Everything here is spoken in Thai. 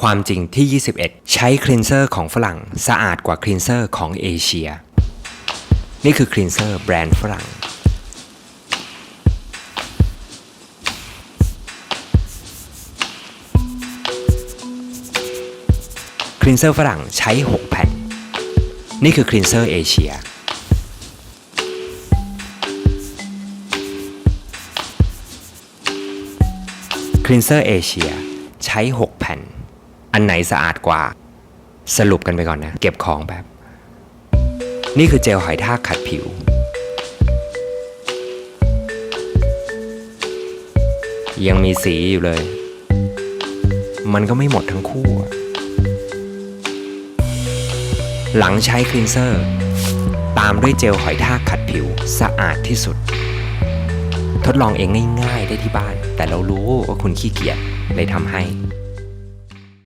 ความจริงที่ 21 ใช้คลีนเซอร์ของฝรั่งสะอาดกว่าคลีนเซอร์ของเอเชีย นี่คือคลีนเซอร์แบรนด์ฝรั่ง คลีนเซอร์ฝรั่งใช้ 6 แผ่น นี่คือคลีนเซอร์เอเชียคลีนเซอร์เอเชียใช้ 6 แผ่น อันไหนสะอาดกว่า สรุปกันไปก่อนนะ เก็บของแบบ นี่คือเจลหอยทากขัดผิว ยังมีสีอยู่เลย มันก็ไม่หมดทั้งคู่ หลังใช้คลีนเซอร์ ตามด้วยเจลหอยทากขัดผิวสะอาดที่สุดทดลองเองง่ายๆได้ที่บ้าน แต่เรารู้ว่าคุณขี้เกียจเลยทำให้